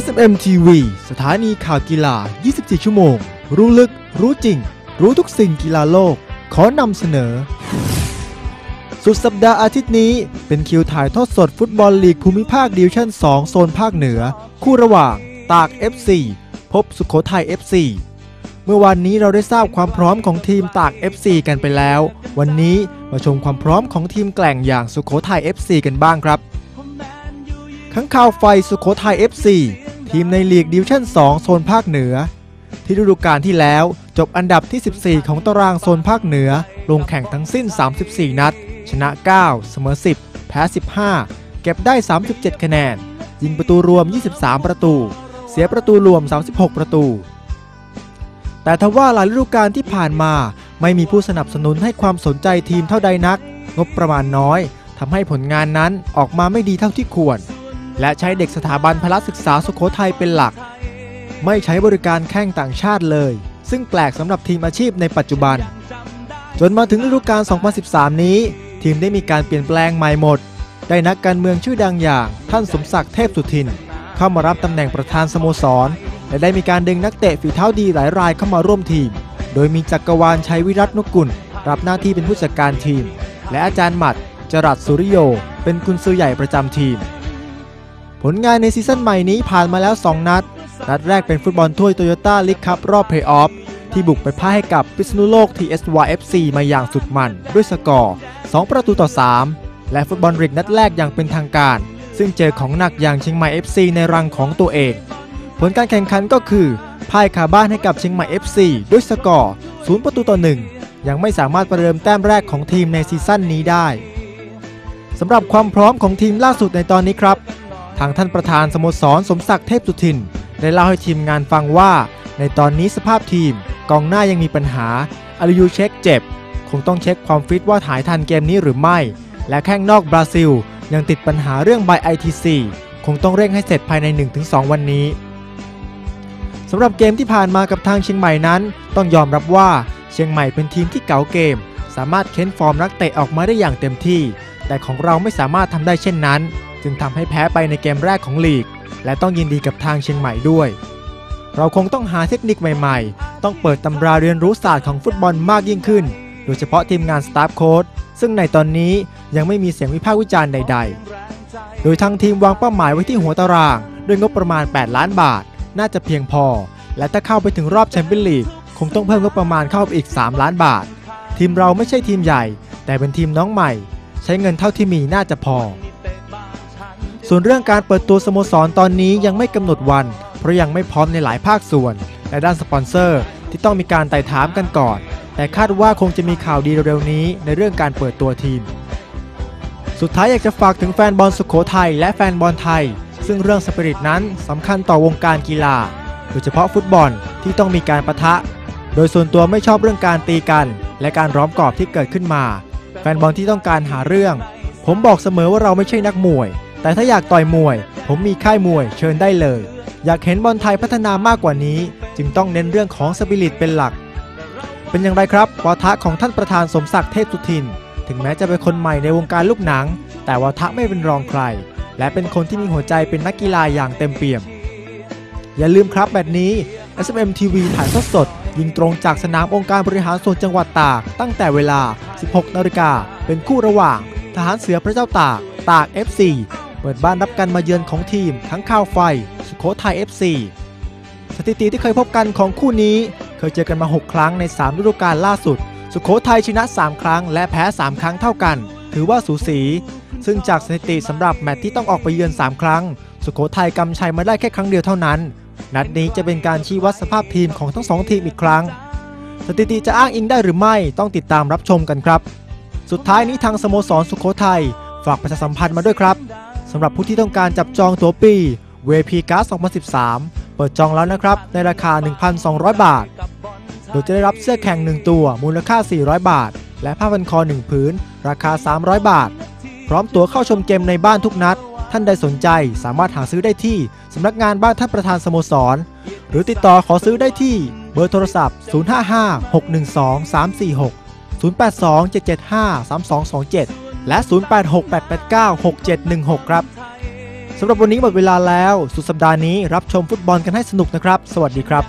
SMM TV สถานีข่าวกีฬา 24 ชั่วโมง รู้ลึก รู้จริง รู้ทุกสิ่งกีฬาโลก ขอนำเสนอ สุดสัปดาห์อาทิตย์นี้ เป็นคิวถ่ายทอดสดฟุตบอลลีกภูมิภาคดิวชั่น 2 โซนภาคเหนือ คู่ระหว่าง ตาก FC พบสุขโขทัย FC เมื่อวานนี้เราได้ทราบความพร้อมของทีมตาก FC กันไปแล้ว วันนี้มาชมความพร้อมของทีมแกล่งอย่างสุขโขทัย FC กันบ้างครับข้างข่าวไฟสุโขทัย FC ทีมในลีกดิวชั่น 2 โซนภาคเหนือ ที่ฤดูกาลที่แล้วจบอันดับที่ 14 ของตารางโซนภาคเหนือ ลงแข่งทั้งสิ้น 34 นัด ชนะ 9 เสมอ 10 แพ้ 15 เก็บได้ 37 คะแนน ยิงประตูรวม 23 ประตู เสียประตูรวม 36 ประตู แต่ทว่าหลายฤดูกาลที่ผ่านมาไม่มีผู้สนับสนุนให้ความสนใจทีมเท่าใดนัก งบประมาณน้อยทำให้ผลงานนั้นออกมาไม่ดีเท่าที่ควร และใช้เด็กสถาบันพละศึกษาสุโขทัยเป็นหลัก ไม่ใช้บริการแข้งต่างชาติเลย ซึ่งแปลกสำหรับทีมอาชีพในปัจจุบัน จนมาถึงฤดูกาล 2013 นี้ ทีมได้มีการเปลี่ยนแปลงใหม่หมด ได้นักการเมืองชื่อดังอย่างท่านสมศักดิ์เทพสุทิน เข้ามารับตำแหน่งประธานสโมสร และได้มีการดึงนักเตะฝีเท้าดีหลายรายเข้ามาร่วมทีม โดยมีจักรวาลชัยวิรัตนกุล รับหน้าที่เป็นผู้จัดการทีม และอาจารย์หมัดจรัสสุริโย เป็นกุนซือใหญ่ประจำทีม ผลงานในซีซั่นใหม่นี้ผ่านมาแล้ว 2 นัด นัดแรกเป็นฟุตบอลถ้วยโตโยต้าลิกคัพรอบเพลย์ออฟที่บุกไปพ่ายให้กับพิษณุโลก TSYFC มาอย่างสุดมัน ด้วยสกอร์ 2 ประตูต่อ 3 และฟุตบอลริกนัดแรกอย่างเป็นทางการ ซึ่งเจอของหนักอย่างเชียงใหม่ FC ในรังของตัวเอง ผลการแข่งขันก็คือพ่ายคาบ้านให้กับเชียงใหม่ FC ด้วยสกอร์ 0 ประตูต่อ 1 ยังไม่สามารถประเดิมแต้มแรกของทีมในซีซั่นนี้ได้สำหรับความพร้อมของทีมล่าสุดในตอนนี้ครับางท่านประธานสโมสรสมศักดิ์เทพสุทิน ได้เล่าให้ทีมงานฟังว่า ในตอนนี้สภาพทีมกองหน้ายังมีปัญหาอาริยูเช็คเจ็บ คงต้องเช็คความฟิตว่าถ่ายทันเกมนี้หรือไม่ และแข้งนอกบราซิล ยังติดปัญหาเรื่องใบ ITC คงต้องเร่งให้เสร็จภายใน 1-2 วันนี้สำหรับเกมที่ผ่านมากับทางเชียงใหม่นั้น ต้องยอมรับว่าเชียงใหม่เป็นทีมที่เก๋าเกม สามารถเค้นฟอร์มนักเตะออกมาได้อย่างเต็มที่ แต่ของเราไม่สามารถทำได้เช่นนั้น จึงทำให้แพ้ไปในเกมแรกของลีก และต้องยินดีกับทางเชียงใหม่ด้วย เราคงต้องหาเทคนิคใหม่ๆ ต้องเปิดตำราเรียนรู้ศาสตร์ของฟุตบอลมากยิ่งขึ้น โดยเฉพาะทีมงานสตาฟโค้ดซึ่งในตอนนี้ยังไม่มีเสียงวิพากษ์วิจารณ์ใด ๆ โดยทางทีมวางเป้าหมายไว้ที่หัวตาราง ด้วยงบประมาณ 8 ล้านบาท น่าจะเพียงพอ และถ้าเข้าไปถึงรอบแชมเปี้ยนลีกคงต้องเพิ่มงบประมาณเข้าไปอีก 3 ล้านบาท ทีมเราไม่ใช่ทีมใหญ่ แต่เป็นทีมน้องใหม่ ใช้เงินเท่าที่มีน่าจะพอ ส่วนเรื่องการเปิดตัวสโมสรตอนนี้ยังไม่กำหนดวัน เพราะยังไม่พร้อมในหลายภาคส่วน และด้านสปอนเซอร์ ที่ต้องมีการไต่ถามกันก่อน แต่คาดว่าคงจะมีข่าวดีเร็วๆนี้ในเรื่องการเปิดตัวทีม สุดท้ายอยากจะฝากถึงแฟนบอลสุขโขทัยและแฟนบอลไทย ซึ่งเรื่องสปิริตนั้นสำคัญต่อวงการกีฬา โดยเฉพาะฟุตบอลที่ต้องมีการประทะ โดยส่วนตัวไม่ชอบเรื่องการตีกัน และการร้อมกรอบที่เกิดขึ้นมา แฟนบอลที่ต้องการหาเรื่อง ผมบอกเสมอว่าเราไม่ใช่นักมวย แต่ถ้าอยากต่อยมวย ผมมีค่ายมวยเชิญได้เลย อยากเห็นบอลไทยพัฒนามากกว่านี้ จึงต้องเน้นเรื่องของสปิริตเป็นหลัก เป็นอย่างไรครับวาทะของท่านประธานสมศักดิ์เทพสุทิน ถึงแม้จะเป็นคนใหม่ในวงการลูกหนัง แต่วาทะไม่เป็นรองใคร และเป็นคนที่มีหัวใจเป็นนักกีฬาอย่างเต็มเปี่ยม อย่าลืมครับแบบนี้ SMM TV ถ่ายทอดสดยิงตรงจากสนามองค์การบริหารส่วนจังหวัดตาก ตั้งแต่เวลา 16 นาฬิกา เป็นคู่ระหว่าง ทหารเสือพระเจ้าตาก ตาก FC เปิดบ้านรับการมาเยือนของทีม ทั้งข้าวไฟ สุโขทัย FC สถิติที่เคยพบกันของคู่นี้ เคยเจอกันมา 6 ครั้งใน 3 ฤดูกาลล่าสุด สุโขทัยชนะ 3 ครั้ง และแพ้ 3 ครั้งเท่ากัน ถือว่าสูสี ซึ่งจากสถิติสำหรับแมตช์ที่ต้องออกไปเยือน 3 ครั้ง สุโขทัยกำชัยมาได้แค่ครั้งเดียวเท่านั้น นัดนี้จะเป็นการชี้วัดสภาพทีมของทั้งสองทีมอีกครั้ง สถิติจะอ้างอิงได้หรือไม่ต้องติดตามรับชมกันครับ สุดท้ายนี้ทางสโมสรสุโขทัยฝากประชาสัมพันธ์มาด้วยครับ สำหรับผู้ที่ต้องการจับจองตั๋วปี VP Card 2013 เปิดจองแล้วนะครับ ในราคา 1,200 บาท โดยจะได้รับเสื้อแข่ง 1 ตัว มูลค่า 400 บาท และผ้าพันคอ 1 ผืน ราคา 300 บาท พร้อมตั๋วเข้าชมเกมในบ้านทุกนัด ท่านใดสนใจสามารถหาซื้อได้ที่สำนักงานบ้านท่านประธานสโมสร หรือติดต่อขอซื้อได้ที่เบอร์โทรศัพท์ 055 612 346 082 775 3227 และ 0868896716 ครับสำหรับวันนี้หมดเวลาแล้ว สุดสัปดาห์นี้รับชมฟุตบอลกันให้สนุกนะครับ สวัสดีครับ